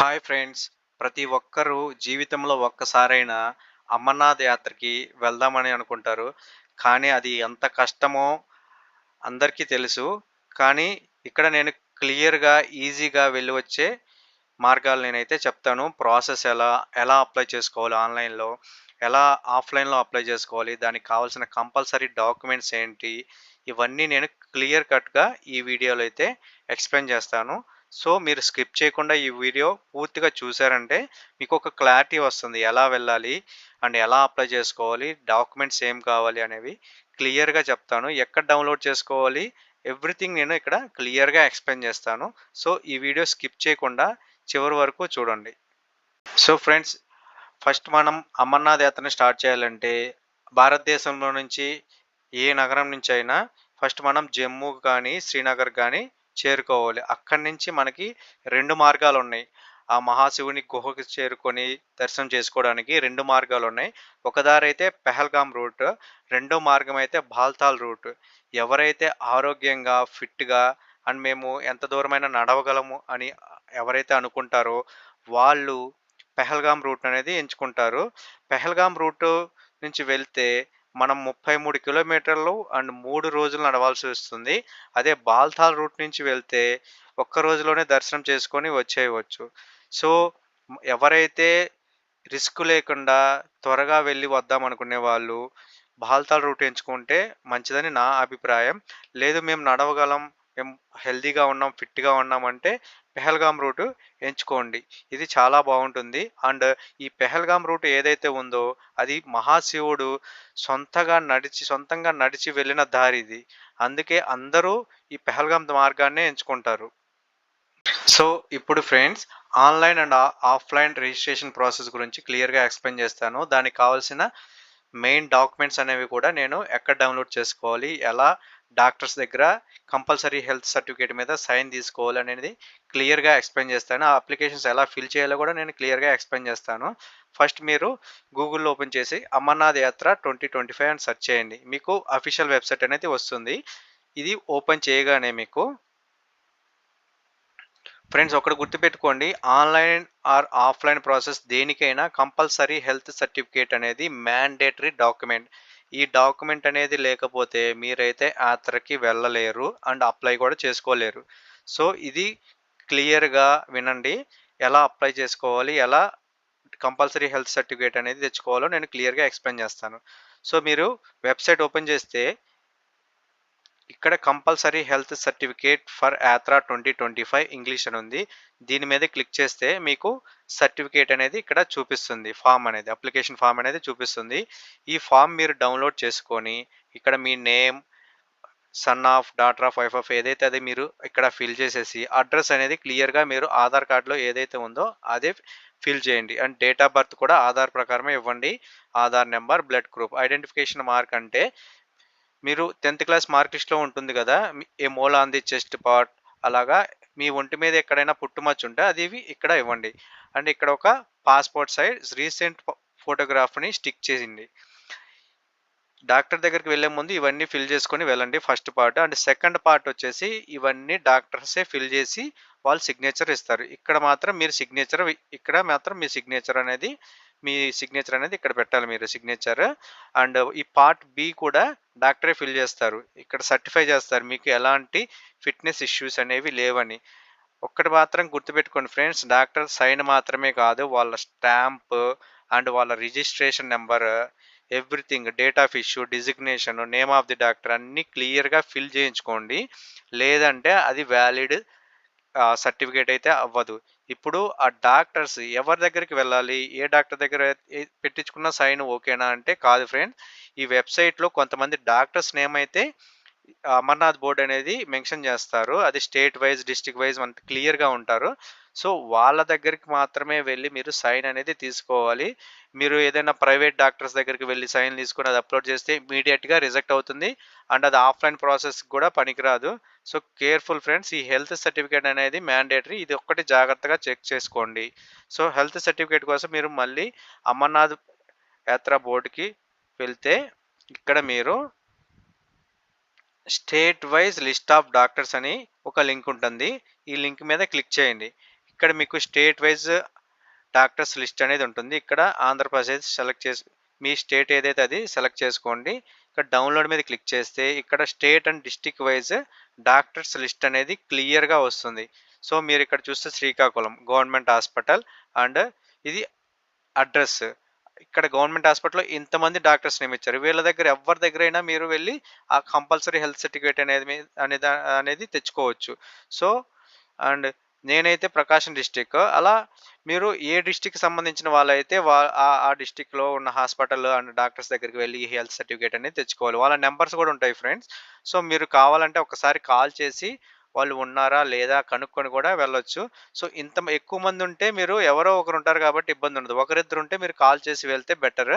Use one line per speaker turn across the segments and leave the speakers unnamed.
Hi friends. ప్రతి ఒక్కరూ జీవితంలో ఒక్కసారైనా అమర్నాథ్ యాత్రకి వెళ్దామని అనుకుంటారు. కానీ అది ఎంత కష్టమో అందరికీ తెలుసు. కానీ ఇక్కడ నేను క్లియర్గా ఈజీగా వెళ్ళి వచ్చే మార్గాలు నేనైతే చెప్తాను. ప్రాసెస్ ఎలా ఎలా అప్లై చేసుకోవాలి ఆన్లైన్లో ఎలా ఆఫ్లైన్లో అప్లై చేసుకోవాలి దానికి కావాల్సిన కంపల్సరీ డాక్యుమెంట్స్ ఏంటి ఇవన్నీ నేను క్లియర్ కట్గా ఈ వీడియోలో అయితే ఎక్స్ప్లెయిన్ చేస్తాను. సో మీరు స్కిప్ చేయకుండా ఈ వీడియో పూర్తిగా చూసారంటే మీకు ఒక క్లారిటీ వస్తుంది. ఎలా వెళ్ళాలి అండ్ ఎలా అప్లై చేసుకోవాలి డాక్యుమెంట్స్ ఏం కావాలి అనేవి క్లియర్గా చెప్తాను. ఎక్కడ డౌన్లోడ్ చేసుకోవాలి ఎవ్రీథింగ్ నేను ఇక్కడ క్లియర్గా ఎక్స్ప్లెయిన్ చేస్తాను. సో ఈ వీడియో స్కిప్ చేయకుండా చివరి వరకు చూడండి. సో ఫ్రెండ్స్ ఫస్ట్ మనం అమర్నాథ్ యాత్రని స్టార్ట్ చేయాలంటే భారతదేశంలో నుంచి ఏ నగరం నుంచి అయినా ఫస్ట్ మనం జమ్మూ కానీ శ్రీనగర్ కానీ చేరుకోవాలి. అక్కడి నుంచి మనకి రెండు మార్గాలు ఉన్నాయి ఆ మహాశివుని గుహకి చేరుకొని దర్శనం చేసుకోవడానికి రెండు మార్గాలు ఉన్నాయి ఒక దారి అయితే పెహల్గాం రూట్ రెండో మార్గం అయితే బాల్తాల్ రూట్. ఎవరైతే ఆరోగ్యంగా ఫిట్గా అండ్ మేము ఎంత దూరమైన నడవగలము అని ఎవరైతే అనుకుంటారో వాళ్ళు పెహల్గాం రూట్ అనేది ఎంచుకుంటారు. పెహల్గాం రూట్ నుంచి వెళ్తే మనం ముప్పై మూడు కిలోమీటర్లు అండ్ మూడు రోజులు నడవాల్సి వస్తుంది. అదే బాల్తాల్ రూట్ నుంచి వెళ్తే ఒక్క రోజులోనే దర్శనం చేసుకొని వచ్చేయవచ్చు. సో ఎవరైతే రిస్క్ లేకుండా త్వరగా వెళ్ళి వద్దాం అనుకునే వాళ్ళు బాల్తాల్ రూట్ ఎంచుకుంటే మంచిదని నా అభిప్రాయం. లేదు మేము నడవగలం మేము ఉన్నాం ఫిట్గా ఉన్నాం అంటే పెహల్గాం రూట్ ఎంచుకోండి. ఇది చాలా బాగుంటుంది. అండ్ ఈ పెహల్గాం రూట్ ఏదైతే ఉందో అది మహాశివుడు సొంతగా నడిచి సొంతంగా నడిచి వెళ్ళిన దారి ఇది. అందుకే అందరూ ఈ పెహల్గామ్ మార్గాన్నే ఎంచుకుంటారు. సో ఇప్పుడు friends online and offline registration process గురించి క్లియర్గా ఎక్స్ప్లెయిన్ చేస్తాను. దానికి కావాల్సిన మెయిన్ డాక్యుమెంట్స్ అనేవి కూడా నేను ఎక్కడ డౌన్లోడ్ చేసుకోవాలి ఎలా డాక్టర్స్ దగ్గర కంపల్సరీ హెల్త్ సర్టిఫికేట్ మీద సైన్ తీసుకోవాలి అనేది క్లియర్గా ఎక్స్ప్లెయిన్ చేస్తాను. ఆ అప్లికేషన్స్ ఎలా ఫిల్ చేయాలో కూడా నేను క్లియర్గా ఎక్స్ప్లెయిన్ చేస్తాను. ఫస్ట్ మీరు గూగుల్లో ఓపెన్ చేసి Amarnath Yatra twenty twenty five అని సెర్చ్ చేయండి. మీకు అఫీషియల్ వెబ్సైట్ అనేది వస్తుంది. ఇది ఓపెన్ చేయగానే మీకు ఫ్రెండ్స్ ఒకటి గుర్తుపెట్టుకోండి. ఆన్లైన్ ఆర్ ఆఫ్లైన్ ప్రాసెస్ దేనికైనా కంపల్సరీ హెల్త్ సర్టిఫికేట్ అనేది మ్యాండేటరీ డాక్యుమెంట్. ఈ డాక్యుమెంట్ అనేది లేకపోతే మీరైతే ఆత్రకి వెళ్ళలేరు అండ్ అప్లై కూడా చేసుకోలేరు. సో ఇది క్లియర్గా వినండి. ఎలా అప్లై చేసుకోవాలి? ఎలా కంపల్సరీ హెల్త్ సర్టిఫికేట్ అనేది తెచ్చుకోవాలో నేను క్లియర్గా ఎక్స్ప్లెయిన్ చేస్తాను. సో మీరు వెబ్సైట్ ఓపెన్ చేస్తే ఇక్కడ compulsory health certificate for yatra twenty twenty five English అని ఉంది. దీని మీద క్లిక్ చేస్తే మీకు సర్టిఫికేట్ అనేది ఇక్కడ చూపిస్తుంది. ఫామ్ అనేది అప్లికేషన్ ఫామ్ అనేది చూపిస్తుంది. ఈ ఫామ్ మీరు డౌన్లోడ్ చేసుకొని ఇక్కడ మీ name son of daughter of wife of ఏదైతే అది మీరు ఇక్కడ ఫిల్ చేసేసి అడ్రస్ అనేది క్లియర్గా మీరు ఆధార్ కార్డులో ఏదైతే ఉందో అదే ఫిల్ చేయండి. అండ్ డేట్ ఆఫ్ బర్త్ కూడా ఆధార్ ప్రకారమే ఇవ్వండి. Aadhaar number blood group identification mark అంటే మీరు టెన్త్ క్లాస్ మార్క్ లిస్ట్లో ఉంటుంది కదా ఏ మూల ది చెస్ట్ పార్ట్ అలాగా మీ ఒంటి మీద ఎక్కడైనా పుట్టుమచ్చు ఉంటే అది ఇక్కడ ఇవ్వండి. అండ్ ఇక్కడ ఒక పాస్పోర్ట్ సైజ్ రీసెంట్ ఫోటోగ్రాఫ్ని స్టిక్ చేసింది. డాక్టర్ దగ్గరికి వెళ్ళే ముందు ఇవన్నీ ఫిల్ చేసుకొని వెళ్ళండి first part. And second part వచ్చేసి ఇవన్నీ డాక్టర్సే ఫిల్ చేసి వాళ్ళు సిగ్నేచర్ ఇస్తారు. ఇక్కడ మాత్రం మీరు సిగ్నేచర్ ఇక్కడ మాత్రం మీ సిగ్నేచర్ అనేది మీ సిగ్నేచర్ అనేది ఇక్కడ పెట్టాలి మీరు సిగ్నేచర్. అండ్ ఈ పార్ట్ బి కూడా డాక్టరే ఫిల్ చేస్తారు. ఇక్కడ సర్టిఫై చేస్తారు మీకు ఎలాంటి ఫిట్నెస్ ఇష్యూస్ అనేవి లేవని. ఒక్కటి మాత్రం గుర్తుపెట్టుకోండి ఫ్రెండ్స్ డాక్టర్ సైన్ మాత్రమే కాదు వాళ్ళ స్టాంప్ అండ్ వాళ్ళ registration number everything date of issue designation name of the doctor అన్నీ క్లియర్గా ఫిల్ చేయించుకోండి. లేదంటే అది వ్యాలిడ్ సర్టిఫికేట్ అయితే అవ్వదు. ఇప్పుడు ఆ డాక్టర్స్ ఎవరి దగ్గరికి వెళ్ళాలి ఏ డాక్టర్ దగ్గర పెట్టించుకున్న సైన్ ఓకేనా అంటే కాదు ఫ్రెండ్ ఈ వెబ్సైట్లో కొంతమంది డాక్టర్స్ నేమ్ అయితే అమర్నాథ్ బోర్డ్ అనేది మెన్షన్ చేస్తారు. అది స్టేట్ వైజ్ డిస్టిక్ వైజ్ మనకి క్లియర్గా ఉంటారు. సో వాళ్ళ దగ్గరికి మాత్రమే వెళ్ళి మీరు సైన్ అనేది తీసుకోవాలి. మీరు ఏదైనా ప్రైవేట్ డాక్టర్స్ దగ్గరికి వెళ్ళి సైన్ తీసుకొని అది అప్లోడ్ చేస్తే ఇమీడియట్గా రిజెక్ట్ అవుతుంది. అండ్ అది ఆఫ్లైన్ ప్రాసెస్ కూడా పనికిరాదు. సో కేర్ఫుల్ ఫ్రెండ్స్ ఈ హెల్త్ సర్టిఫికేట్ అనేది మ్యాండేటరీ. ఇది ఒక్కటి జాగ్రత్తగా చెక్ చేసుకోండి. సో హెల్త్ సర్టిఫికేట్ కోసం మీరు మళ్ళీ అమర్నాథ్ యాత్ర బోర్డుకి వెళ్తే ఇక్కడ మీరు state wise list of doctors అని ఒక లింక్ ఉంటుంది. ఈ లింక్ మీద క్లిక్ చేయండి. ఇక్కడ మీకు స్టేట్ వైజ్ డాక్టర్స్ లిస్ట్ అనేది ఉంటుంది. ఇక్కడ ఆంధ్రప్రదేశ్ సెలెక్ట్ చేసి మీ స్టేట్ ఏదైతే అది సెలెక్ట్ చేసుకోండి. ఇక్కడ డౌన్లోడ్ మీద క్లిక్ చేస్తే ఇక్కడ state and district wise doctors list అనేది క్లియర్గా వస్తుంది. సో మీరు ఇక్కడ చూస్తే శ్రీకాకుళం గవర్నమెంట్ హాస్పిటల్ అండ్ ఇది అడ్రస్ ఇక్కడ గవర్నమెంట్ హాస్పిటల్లో ఇంతమంది డాక్టర్స్ నియమించారు. వీళ్ళ దగ్గర ఎవరి దగ్గర అయినా మీరు వెళ్ళి ఆ కంపల్సరీ హెల్త్ సర్టిఫికేట్ అనేది అనేది అనేది తెచ్చుకోవచ్చు. సో అండ్ నేనైతే ప్రకాశం డిస్టిక్ అలా మీరు ఏ డిస్టిక్ సంబంధించిన వాళ్ళైతే వా ఆ- ఆ డిస్టిక్లో ఉన్న హాస్పిటల్ అండ్ డాక్టర్స్ దగ్గరికి వెళ్ళి హెల్త్ సర్టిఫికేట్ అనేది తెచ్చుకోవాలి. వాళ్ళ నెంబర్స్ కూడా ఉంటాయి ఫ్రెండ్స్. సో మీరు కావాలంటే ఒకసారి కాల్ చేసి వాళ్ళు ఉన్నారా లేదా కనుక్కొని కూడా వెళ్ళొచ్చు. సో ఇంత ఎక్కువ మంది ఉంటే మీరు ఎవరో ఒకరు ఉంటారు కాబట్టి ఇబ్బంది ఉండదు. ఒకరిద్దరు ఉంటే మీరు కాల్ చేసి వెళ్తే బెటర్.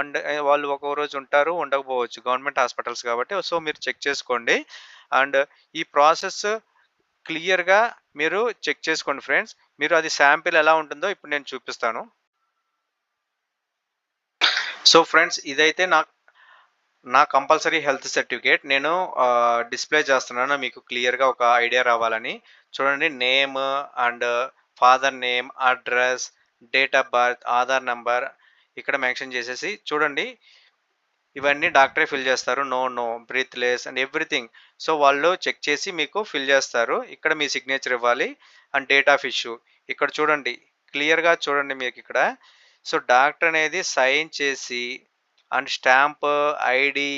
అండ్ వాళ్ళు ఒక రోజు ఉంటారు ఉండకపోవచ్చు. గవర్నమెంట్ హాస్పిటల్స్ కాబట్టి. సో మీరు చెక్ చేసుకోండి. అండ్ ఈ ప్రాసెస్ క్లియర్గా మీరు చెక్ చేసుకోండి ఫ్రెండ్స్. మీరు అది శాంపిల్ ఎలా ఉంటుందో ఇప్పుడు నేను చూపిస్తాను. సో ఫ్రెండ్స్ ఇదైతే నాకు నా కంపల్సరీ హెల్త్ సర్టిఫికేట్. నేను డిస్ప్లే చేస్తున్నాను. మీకు క్లియర్గా ఒక ఐడియా రావాలని. చూడండి name and father name address date of birth Aadhaar number ఇక్కడ మెన్షన్ చేసేసి చూడండి. ఇవన్నీ డాక్టరే ఫిల్ చేస్తారు. No no breathless and everything. So వాళ్ళు చెక్ చేసి మీకు ఫిల్ చేస్తారు. ఇక్కడ మీ సిగ్నేచర్ ఇవ్వాలి అండ్ డేట్ ఆఫ్ ఇష్యూ. ఇక్కడ చూడండి క్లియర్గా చూడండి మీకు ఇక్కడ. సో డాక్టర్ అనేది సైన్ చేసి and stamp ID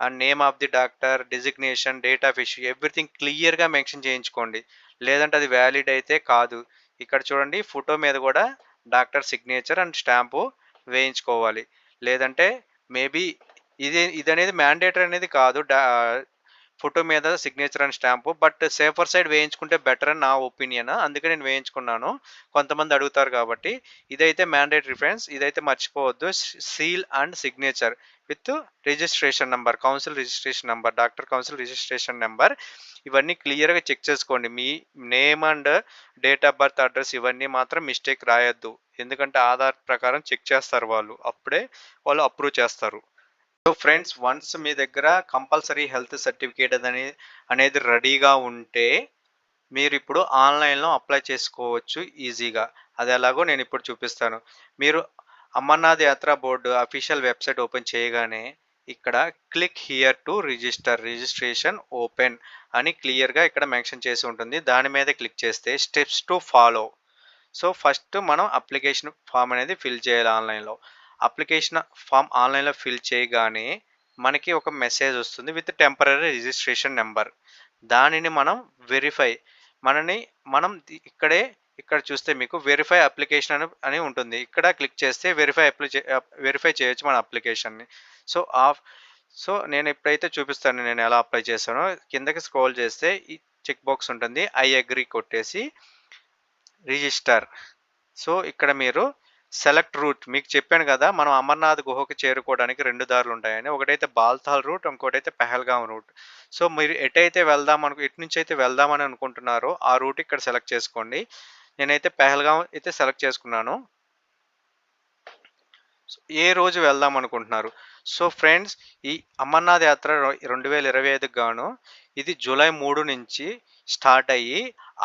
and name of the doctor designation date of issue everything క్లియర్గా మెన్షన్ చేయించుకోండి. లేదంటే అది వ్యాలిడ్ అయితే కాదు. ఇక్కడ చూడండి ఫోటో మీద కూడా డాక్టర్ సిగ్నేచర్ అండ్ స్టాంపు వేయించుకోవాలి. లేదంటే మేబీ ఇది ఇది అనేది మ్యాండేటరీ అనేది కాదు. డా ఫోటో మీద signature and stamp but safer side వేయించుకుంటే బెటర్ అని నా ఒపీనియన్ అందుకే నేను వేయించుకున్నాను. కొంతమంది అడుగుతారు కాబట్టి. ఇదైతే మ్యాండేటరీ ఫ్రెండ్స్ ఇదైతే మర్చిపోవద్దు. Seal and signature with registration number council registration number doctor council registration number ఇవన్నీ క్లియర్గా చెక్ చేసుకోండి. మీ name and date of birth address ఇవన్నీ మాత్రం మిస్టేక్ రాయొద్దు. ఎందుకంటే ఆధార్ ప్రకారం చెక్ చేస్తారు వాళ్ళు. అప్పుడే వాళ్ళు అప్రూవ్ చేస్తారు. సో ఫ్రెండ్స్ వన్స్ మీ దగ్గర కంపల్సరీ హెల్త్ సర్టిఫికేట్ అని అనేది రెడీగా ఉంటే మీరు ఇప్పుడు ఆన్లైన్లో అప్లై చేసుకోవచ్చు ఈజీగా అది ఎలాగో నేను ఇప్పుడు చూపిస్తాను. మీరు అమర్నాథ్ యాత్ర బోర్డు అఫీషియల్ వెబ్సైట్ ఓపెన్ చేయగానే ఇక్కడ click here to register registration open అని క్లియర్గా ఇక్కడ మెన్షన్ చేసి ఉంటుంది. దాని మీద క్లిక్ చేస్తే steps to follow so first మనం అప్లికేషన్ ఫామ్ అనేది ఫిల్ చేయాలి ఆన్లైన్లో అప్లికేషన్ ఫామ్ ఆన్లైన్లో ఫిల్ చేయగానే మనకి ఒక మెసేజ్ వస్తుంది విత్ టెంపరీ రిజిస్ట్రేషన్ నెంబర్. దానిని మనం వెరిఫై మనని మనం ఇక్కడే ఇక్కడ చూస్తే మీకు వెరిఫై అప్లికేషన్ అని అని ఉంటుంది. ఇక్కడ క్లిక్ చేస్తే వెరిఫై అప్లై వెరిఫై చేయొచ్చు మన అప్లికేషన్ని. సో ఆఫ్ సో నేను ఎప్పుడైతే చూపిస్తాను నేను ఎలా అప్లై చేశానో. కిందకి స్క్రోల్ చేస్తే ఈ చెక్ బాక్స్ ఉంటుంది. ఐ అగ్రి కొట్టేసి రిజిస్టర్. సో ఇక్కడ మీరు సెలెక్ట్ రూట్. మీకు చెప్పాను కదా మనం అమర్నాథ్ గుహకు చేరుకోవడానికి రెండు దారులు ఉంటాయని. ఒకటైతే బాల్తాల్ రూట్ ఇంకోటైతే పెహల్గాం రూట్. సో మీరు ఎటైతే వెళ్దాం అనుకు ఎటు నుంచి అయితే వెళ్దామని అనుకుంటున్నారో ఆ రూట్ ఇక్కడ సెలెక్ట్ చేసుకోండి. నేనైతే పెహల్గాం అయితే సెలెక్ట్ చేసుకున్నాను. ఏ రోజు వెళ్దాం అనుకుంటున్నారు? సో ఫ్రెండ్స్ ఈ అమర్నాథ్ యాత్ర రెండు వేల ఇరవై ఐదుకి గాను ఇది జూలై మూడు నుంచి స్టార్ట్ అయ్యి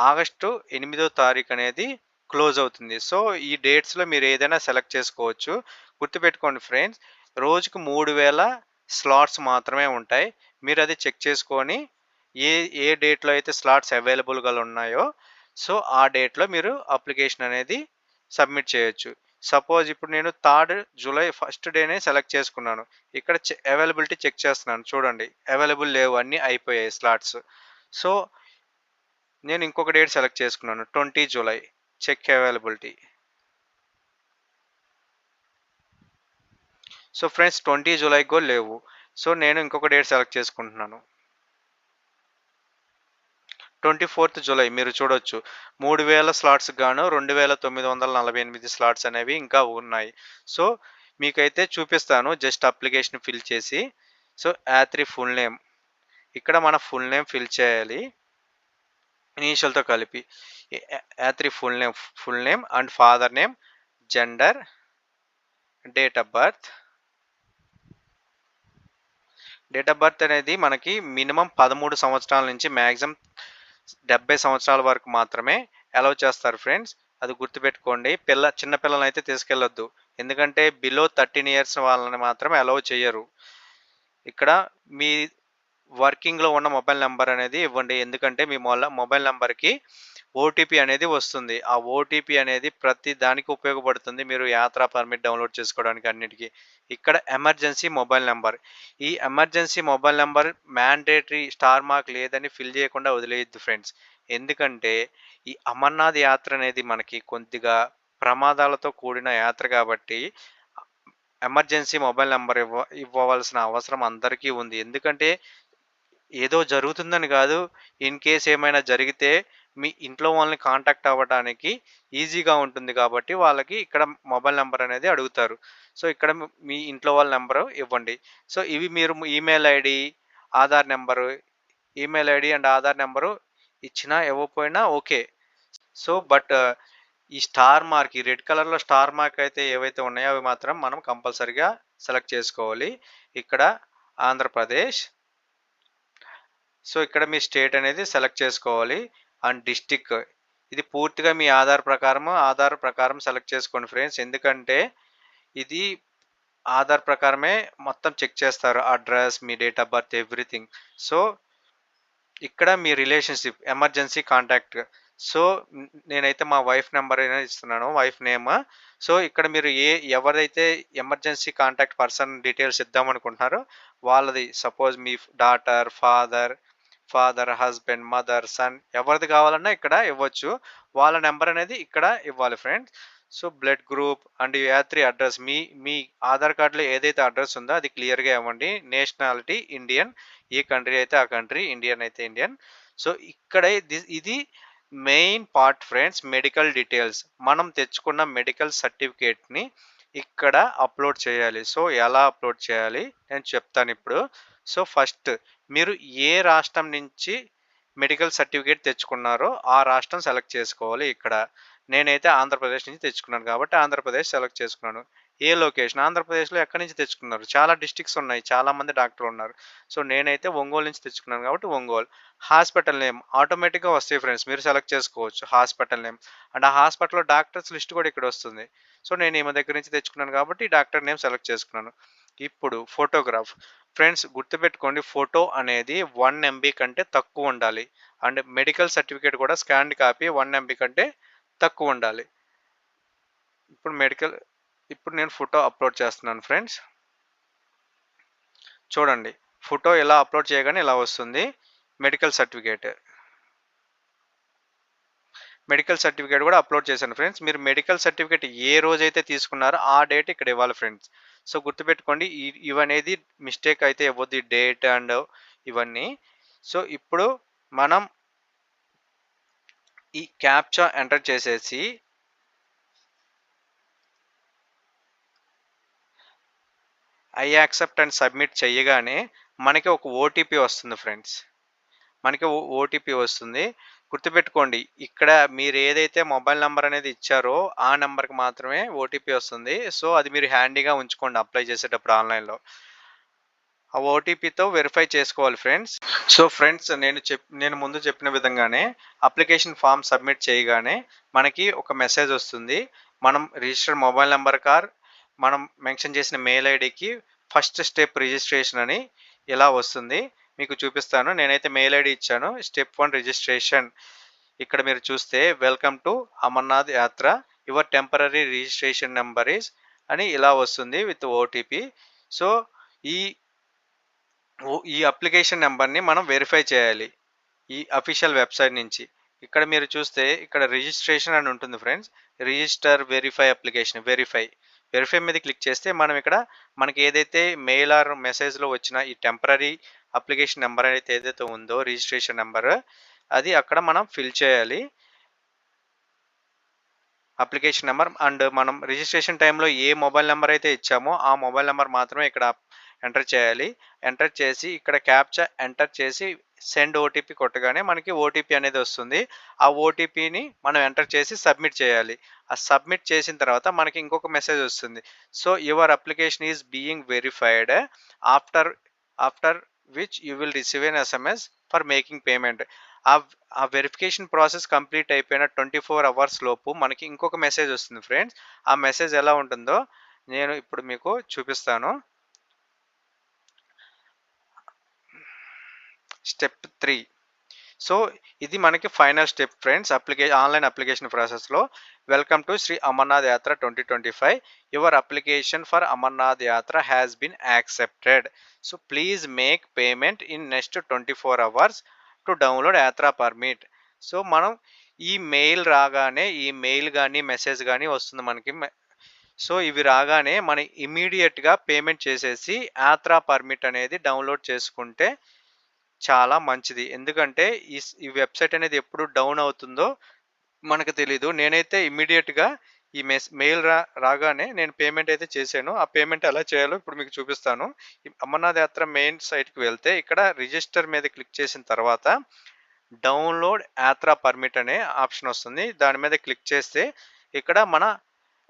ఆగస్టు ఎనిమిదో తారీఖు అనేది క్లోజ్ అవుతుంది. సో ఈ డేట్స్లో మీరు ఏదైనా సెలెక్ట్ చేసుకోవచ్చు. గుర్తుపెట్టుకోండి ఫ్రెండ్స్ రోజుకు మూడు వేల స్లాట్స్ మాత్రమే ఉంటాయి. మీరు అది చెక్ చేసుకొని ఏ ఏ డేట్లో అయితే స్లాట్స్ అవైలబుల్గా ఉన్నాయో సో ఆ డేట్లో మీరు అప్లికేషన్ అనేది సబ్మిట్ చేయొచ్చు. సపోజ్ ఇప్పుడు నేను థర్డ్ జూలై ఫస్ట్ డేనే సెలెక్ట్ చేసుకున్నాను. ఇక్కడ అవైలబిలిటీ చెక్ చేస్తున్నాను. చూడండి అవైలబుల్ లేవు అన్నీ అయిపోయాయి స్లాట్స్. సో నేను ఇంకొక డేట్ సెలెక్ట్ చేసుకున్నాను twenty July. Check availability. So friends twenty July కూడా లేవు. సో నేను ఇంకొక డేట్ సెలెక్ట్ చేసుకుంటున్నాను. ట్వంటీ ఫోర్త్ జూలై మీరు చూడొచ్చు. మూడు వేల స్లాట్స్ గాను రెండు వేల తొమ్మిది వందల నలభై ఎనిమిది స్లాట్స్ అనేవి ఇంకా ఉన్నాయి. సో మీకైతే చూపిస్తాను. జస్ట్ అప్లికేషన్ ఫిల్ చేసి. So yatri full name. ఇక్కడ మన ఫుల్ నేమ్ ఫిల్ చేయాలి. ఇనీషియల్తో కలిపి. Yatri full name full name and father name gender date of birth. Date of birth అనేది మనకి మినిమం పదమూడు సంవత్సరాల నుంచి మ్యాక్సిమం డెబ్బై సంవత్సరాల వరకు మాత్రమే అలౌ చేస్తారు ఫ్రెండ్స్. అది గుర్తుపెట్టుకోండి. పిల్ల చిన్న అయితే తీసుకెళ్ళొద్దు. ఎందుకంటే బిలో థర్టీన్ ఇయర్స్ వాళ్ళని మాత్రమే అలౌ చేయరు ఇక్కడ మీ వర్కింగ్లో ఉన్న మొబైల్ నెంబర్ అనేది ఇవ్వండి. ఎందుకంటే మీ మొబైల్ నెంబర్కి ఓటీపీ అనేది వస్తుంది. ఆ ఓటీపీ అనేది ప్రతి దానికి ఉపయోగపడుతుంది. మీరు యాత్రా పర్మిట్ డౌన్లోడ్ చేసుకోవడానికి అన్నిటికీ. ఇక్కడ ఎమర్జెన్సీ మొబైల్ నెంబర్. ఈ emergency mobile number mandatory star mark లేదని ఫిల్ చేయకుండా వదిలేయద్దు ఫ్రెండ్స్. ఎందుకంటే ఈ అమర్నాథ్ యాత్ర అనేది మనకి కొద్దిగా ప్రమాదాలతో కూడిన యాత్ర కాబట్టి ఎమర్జెన్సీ మొబైల్ నెంబర్ ఇవ్వ ఇవ్వవలసిన అవసరం అందరికీ ఉంది. ఎందుకంటే ఏదో జరుగుతుందని కాదు. ఇన్ కేస్ ఏమైనా జరిగితే మీ ఇంట్లో వాళ్ళని కాంటాక్ట్ అవ్వడానికి ఈజీగా ఉంటుంది కాబట్టి వాళ్ళకి ఇక్కడ మొబైల్ నెంబర్ అనేది అడుగుతారు. సో ఇక్కడ మీ ఇంట్లో వాళ్ళ నెంబరు ఇవ్వండి. సో ఇవి మీరు email ID Aadhaar number email ID and Aadhaar number ఇచ్చినా ఇవ్వకపోయినా ఓకే. సో బట్ ఈ స్టార్ మార్క్ ఈ రెడ్ కలర్లో స్టార్ మార్క్ అయితే ఏవైతే ఉన్నాయో అవి మాత్రం మనం కంపల్సరిగా సెలెక్ట్ చేసుకోవాలి. ఇక్కడ ఆంధ్రప్రదేశ్. సో ఇక్కడ మీ స్టేట్ అనేది సెలెక్ట్ చేసుకోవాలి. And district. ఇది పూర్తిగా మీ ఆధార్ ప్రకారం ఆధార్ ప్రకారం సెలెక్ట్ చేసుకోండి ఫ్రెండ్స్. ఎందుకంటే ఇది ఆధార్ ప్రకారమే మొత్తం చెక్ చేస్తారు. Address me date of birth everything. So ఇక్కడ మీ రిలేషన్షిప్ ఎమర్జెన్సీ కాంటాక్ట్. సో నేనైతే మా వైఫ్ నెంబర్ అయినా ఇస్తున్నాను. Wife name. సో ఇక్కడ మీరు ఏ ఎవరైతే ఎమర్జెన్సీ కాంటాక్ట్ పర్సన్ డీటెయిల్స్ ఇద్దామనుకుంటున్నారో వాళ్ళది. సపోజ్ మీ daughter father father husband mother son ఎవరిది కావాలన్నా ఇక్కడ ఇవ్వచ్చు. వాళ్ళ నెంబర్ అనేది ఇక్కడ ఇవ్వాలి friends so blood group and yatri address మీ మీ ఆధార్ కార్డులో ఏదైతే అడ్రస్ ఉందో అది క్లియర్గా ఇవ్వండి. నేషనాలిటీ ఇండియన్ ఏ కంట్రీ అయితే ఆ కంట్రీ ఇండియన్ అయితే ఇండియన్ సో ఇక్కడ ఇది main part friends medical details మనం తెచ్చుకున్న మెడికల్ సర్టిఫికేట్ని ఇక్కడ అప్లోడ్ చేయాలి. సో ఎలా అప్లోడ్ చేయాలి? నేను చెప్తాను ఇప్పుడు. సో ఫస్ట్ మీరు ఏ రాష్ట్రం నుంచి మెడికల్ సర్టిఫికేట్ తెచ్చుకున్నారో ఆ రాష్ట్రం సెలెక్ట్ చేసుకోవాలి ఇక్కడ. నేనైతే ఆంధ్రప్రదేశ్ నుంచి తెచ్చుకున్నాను కాబట్టి ఆంధ్రప్రదేశ్ సెలెక్ట్ చేసుకున్నాను. ఏ లొకేషన్? ఆంధ్రప్రదేశ్లో ఎక్కడి నుంచి తెచ్చుకున్నారు? చాలా డిస్టిక్స్ ఉన్నాయి చాలామంది డాక్టర్లు ఉన్నారు. సో నేనైతే ఒంగోలు నుంచి తెచ్చుకున్నాను కాబట్టి ఒంగోలు. హాస్పిటల్ నేమ్ ఆటోమేటిక్గా వస్తాయి ఫ్రెండ్స్ మీరు సెలెక్ట్ చేసుకోవచ్చు హాస్పిటల్ నేమ్. అండ్ ఆ హాస్పిటల్లో డాక్టర్స్ లిస్ట్ కూడా ఇక్కడ వస్తుంది. సో నేను ఈమె దగ్గర నుంచి తెచ్చుకున్నాను కాబట్టి డాక్టర్ నేమ్ సెలెక్ట్ చేసుకున్నాను. ఇప్పుడు ఫోటోగ్రాఫ్. ఫ్రెండ్స్ గుర్తుపెట్టుకోండి ఫోటో అనేది వన్ ఎంబీ కంటే తక్కువ ఉండాలి. అండ్ మెడికల్ సర్టిఫికేట్ కూడా స్కాన్ కాపీ వన్ ఎంబీ కంటే తక్కువ ఉండాలి. ఇప్పుడు మెడికల్ ఇప్పుడు నేను ఫోటో అప్లోడ్ చేస్తున్నాను ఫ్రెండ్స్. చూడండి ఫోటో ఎలా అప్లోడ్ చేయగానే ఇలా వస్తుంది. Medical certificate. మెడికల్ సర్టిఫికేట్ కూడా అప్లోడ్ చేశాను ఫ్రెండ్స్. మీరు మెడికల్ సర్టిఫికేట్ ఏ రోజైతే తీసుకున్నారో ఆ డేట్ ఇక్కడ ఇవ్వాలి ఫ్రెండ్స్. సో గుర్తుపెట్టుకోండి ఇవనేది మిస్టేక్ అయితే ఇవ్వద్దు డేట్ అండ్ ఇవన్నీ. సో ఇప్పుడు మనం ఈ క్యాప్చా ఎంటర్ చేసేసి ఐ యాక్సెప్ట్ అండ్ సబ్మిట్ చేయగానే మనకి ఒక ఓటీపీ వస్తుంది ఫ్రెండ్స్. మనకి ఓటీపీ వస్తుంది. గుర్తుపెట్టుకోండి ఇక్కడ మీరు ఏదైతే మొబైల్ నెంబర్ అనేది ఇచ్చారో ఆ నెంబర్కి మాత్రమే ఓటీపీ వస్తుంది. సో అది మీరు హ్యాండీగా ఉంచుకోండి అప్లై చేసేటప్పుడు ఆన్లైన్లో. ఆ ఓటీపీతో వెరిఫై చేసుకోవాలి ఫ్రెండ్స్. సో ఫ్రెండ్స్ నేను చెప్ నేను ముందు చెప్పిన విధంగానే అప్లికేషన్ ఫామ్ సబ్మిట్ చేయగానే మనకి ఒక మెసేజ్ వస్తుంది. మనం రిజిస్టర్డ్ మొబైల్ నెంబర్ కార్ మనం మెన్షన్ చేసిన మెయిల్ ఐడికి ఫస్ట్ స్టెప్ రిజిస్ట్రేషన్ అని ఇలా వస్తుంది. మీకు చూపిస్తాను. నేనైతే మెయిల్ ఐడి ఇచ్చాను. Step one registration. ఇక్కడ మీరు చూస్తే welcome to Amarnath Yatra. Your temporary registration number is అని ఇలా వస్తుంది విత్ ఓటీపీ. సో ఈ ఈ అప్లికేషన్ నెంబర్ని మనం వెరిఫై చేయాలి ఈ అఫీషియల్ వెబ్సైట్ నుంచి. ఇక్కడ మీరు చూస్తే ఇక్కడ రిజిస్ట్రేషన్ అని ఉంటుంది friends. Register verify application verify. Verify మీద క్లిక్ చేస్తే మనం ఇక్కడ మనకి ఏదైతే మెయిల్ ఆర్ మెసేజ్లో వచ్చిన ఈ టెంపరీ అప్లికేషన్ నెంబర్ అయితే ఏదైతే ఉందో రిజిస్ట్రేషన్ నెంబర్ అది అక్కడ మనం ఫిల్ చేయాలి. అప్లికేషన్ నెంబర్ అండ్ మనం రిజిస్ట్రేషన్ టైంలో ఏ మొబైల్ నెంబర్ అయితే ఇచ్చామో ఆ మొబైల్ నెంబర్ మాత్రమే ఇక్కడ ఎంటర్ చేయాలి. ఎంటర్ చేసి ఇక్కడ క్యాప్చా ఎంటర్ చేసి సెండ్ ఓటీపీ కొట్టగానే మనకి ఓటీపీ అనేది వస్తుంది. ఆ ఓటీపీని మనం ఎంటర్ చేసి సబ్మిట్ చేయాలి. ఆ సబ్మిట్ చేసిన తర్వాత మనకి ఇంకొక మెసేజ్ వస్తుంది. So your application is being verified after after which you will receive an SMS for making payment ఆ ఆ వెరిఫికేషన్ ప్రాసెస్ కంప్లీట్ అయిపోయిన ట్వంటీ ఫోర్ అవర్స్ లోపు మనకి ఇంకొక మెసేజ్ వస్తుంది ఫ్రెండ్స్ ఆ మెసేజ్ ఎలా ఉంటుందో నేను ఇప్పుడు మీకు చూపిస్తాను. స్టెప్ త్రీ సో ఇది మనకి ఫైనల్ స్టెప్ ఫ్రెండ్స్. అప్లికే ఆన్లైన్ అప్లికేషన్ ప్రాసెస్లో welcome to Shri Amarnath Yatra twenty twenty five. Your application for Amarnath Yatra has been accepted so please make payment in next twenty four hours to download yatra permit so మనం ఈ mail రాగానే ఈ mail కానీ message కానీ వస్తుంది మనకి. So ఇవి రాగానే మనం ఇమీడియట్గా పేమెంట్ చేసేసి యాత్రా పర్మిట్ అనేది డౌన్లోడ్ చేసుకుంటే చాలా మంచిది. ఎందుకంటే ఈ ఈ వెబ్సైట్ అనేది ఎప్పుడు డౌన్ అవుతుందో మనకు తెలీదు. నేనైతే ఇమ్మీడియట్గా ఈ మెస్ మెయిల్ రా రాగానే నేను పేమెంట్ అయితే చేశాను. ఆ పేమెంట్ ఎలా చేయాలో ఇప్పుడు మీకు చూపిస్తాను. అమర్నాథ్ యాత్ర మెయిన్ సైట్కి వెళ్తే ఇక్కడ రిజిస్టర్ మీద క్లిక్ చేసిన తర్వాత డౌన్లోడ్ యాత్రా పర్మిట్ అనే ఆప్షన్ వస్తుంది. దాని మీద క్లిక్ చేస్తే ఇక్కడ మన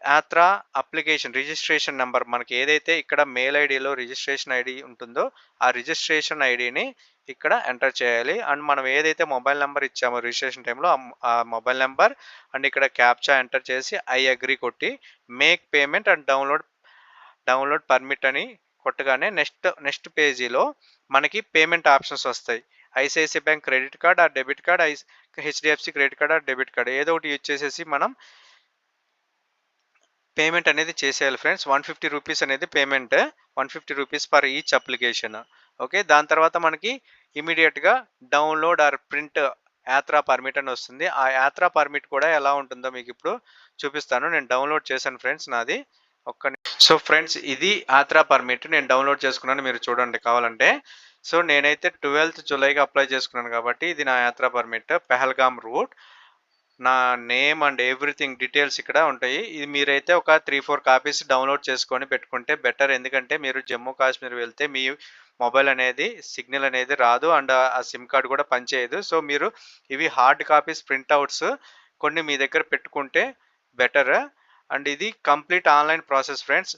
యాత్రా అప్లికేషన్ రిజిస్ట్రేషన్ నెంబర్ మనకి ఏదైతే ఇక్కడ మెయిల్ ఐడిలో రిజిస్ట్రేషన్ ఐడి ఉంటుందో ఆ రిజిస్ట్రేషన్ ఐడిని ఇక్కడ ఎంటర్ చేయాలి. అండ్ మనం ఏదైతే మొబైల్ నెంబర్ ఇచ్చామో రిజిస్ట్రేషన్ టైంలో ఆ మొబైల్ నెంబర్ అండ్ ఇక్కడ క్యాప్చా ఎంటర్ చేసి ఐ అగ్రి కొట్టి make payment and download download permit అని కొట్టగానే నెక్స్ట్ నెక్స్ట్ పేజీలో మనకి పేమెంట్ ఆప్షన్స్ వస్తాయి. ఐసిఐసిఐ బ్యాంక్ క్రెడిట్ కార్డ్ ఆ డెబిట్ కార్డ్ ఐ హెచ్డిఎఫ్సి క్రెడిట్ కార్డ్ ఆ డెబిట్ కార్డ్. ఏదో ఒకటి యూజ్ చేసేసి మనం పేమెంట్ అనేది చేసేయాలి ఫ్రెండ్స్. వన్ ఫిఫ్టీ రూపీస్ అనేది payment one fifty rupees per each application. Okay? దాని తర్వాత మనకి ఇమీడియట్గా download or print yatra permit అని వస్తుంది. ఆ యాత్రా పర్మిట్ కూడా ఎలా ఉంటుందో మీకు ఇప్పుడు చూపిస్తాను. నేను డౌన్లోడ్ చేశాను ఫ్రెండ్స్ నాది. ఒక్క సో ఫ్రెండ్స్ ఇది యాత్రా పర్మిట్ నేను డౌన్లోడ్ చేసుకున్నాను. మీరు చూడండి కావాలంటే. సో నేనైతే ట్వెల్త్ జూలైకి అప్లై చేసుకున్నాను కాబట్టి ఇది నా యాత్రా పర్మిట్. పెహల్గామ్ రూట్. నా నేమ్ అండ్ ఎవ్రీథింగ్ డీటెయిల్స్ ఇక్కడ ఉంటాయి. ఇది మీరైతే ఒక త్రీ ఫోర్ కాపీస్ డౌన్లోడ్ చేసుకొని పెట్టుకుంటే బెటర్ ఎందుకంటే మీరు జమ్మూ కాశ్మీర్ వెళ్తే మీ మొబైల్ అనేది సిగ్నల్ అనేది రాదు అండ్ ఆ సిమ్ కార్డ్ కూడా పనిచేయదు. సో మీరు ఇవి హార్డ్ కాపీస్ ప్రింట్అవుట్స్ కొన్ని మీ దగ్గర పెట్టుకుంటే బెటర్ అండ్ ఇది కంప్లీట్ ఆన్లైన్ ప్రాసెస్ ఫ్రెండ్స్